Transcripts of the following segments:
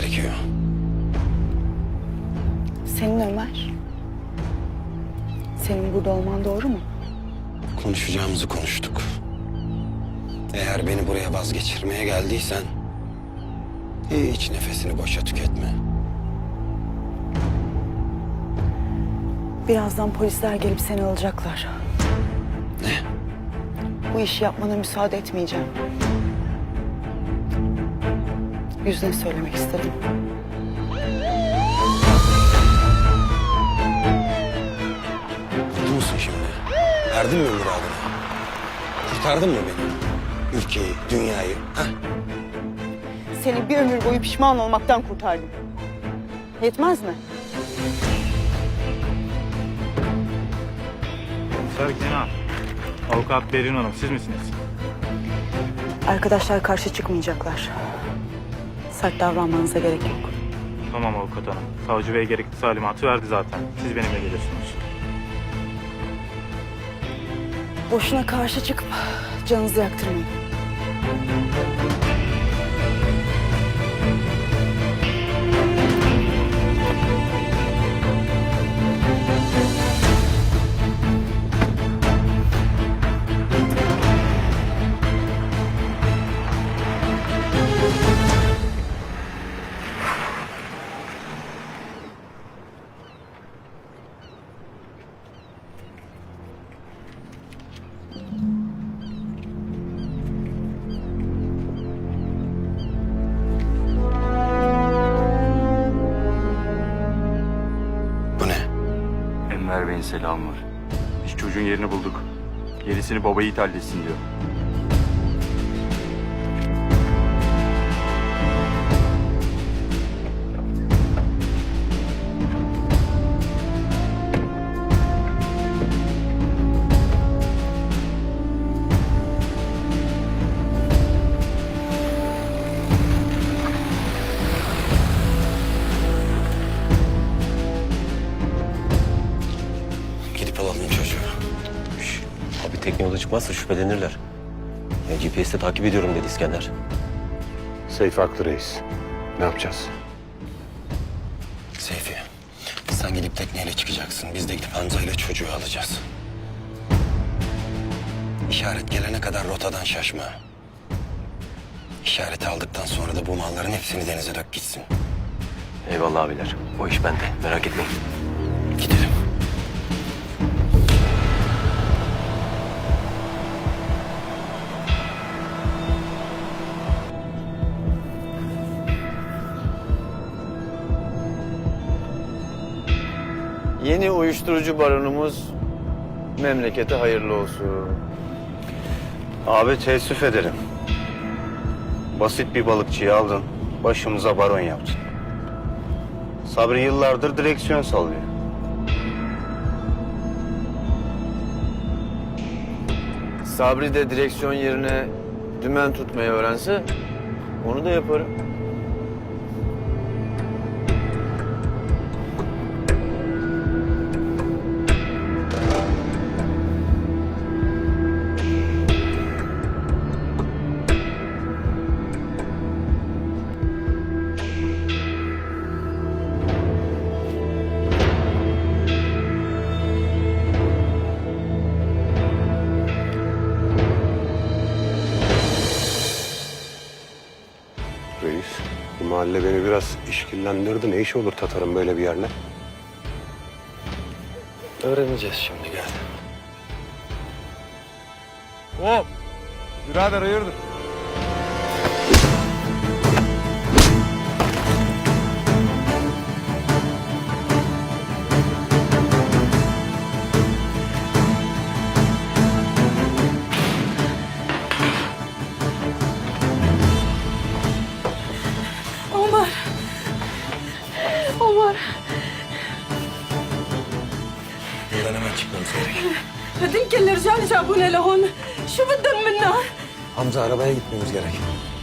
gerekiyor. Senin Ömer. Senin burada olman doğru mu? Konuşacağımızı konuştuk. Eğer beni buraya vazgeçirmeye geldiysen... ...hiç nefesini boşa tüketme. Birazdan polisler gelip seni alacaklar. Ne? Bu işi yapmana müsaade etmeyeceğim. Yüzüne söylemek istedim. Mutlu musun şimdi? Erdin mi muradına? Kurtardın mı beni? Ülkeyi, dünyayı. Ha? Seni bir ömür boyu pişman olmaktan kurtardım. Yetmez mi? Komiser Kenan. Avukat Berin Hanım siz misiniz? Arkadaşlar karşı çıkmayacaklar. Sert davranmanıza gerek yok. Tamam avukat hanım. Savcı Bey gerekli talimatı verdi zaten. Siz benimle geliyorsunuz. Boşuna karşı çıkıp canınızı yaktırmayın. Enver Bey'in selamı var. Biz çocuğun yerini bulduk. Gerisini babayı ithal etsin diyor. Tekne yola çıkmazsa şüphelenirler. Ya GPS'te takip ediyorum dedi İskender. Seyfi haklı reis. Ne yapacağız? Seyfi, sen gidip tekneyle çıkacaksın. Biz de gidip Hamza ile çocuğu alacağız. İşaret gelene kadar rotadan şaşma. İşareti aldıktan sonra da bu malların hepsini denize dök gitsin. Eyvallah abiler. O iş bende. Merak etmeyin. Gidelim. Yeni uyuşturucu baronumuz memlekete hayırlı olsun. Abi teessüf ederim. Basit bir balıkçıyı aldın, başımıza baron yaptın. Sabri yıllardır direksiyon sallıyor. Sabri de direksiyon yerine dümen tutmayı öğrense onu da yaparım. Reis, bu mahalle beni biraz işkillendirdi. Ne iş olur Tatar'ın böyle bir yerine? Öğreneceğiz şimdi gel. Hop! Birader hayırdır? hemen çıkmamız gerek. هذنك الرجال جابونا لهون شو بدهم منا؟ Hamza arabaya gitmemiz gerek.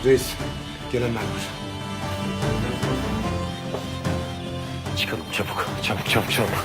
Reis, gelenler var. Çıkalım çabuk, çabuk, çabuk, çabuk.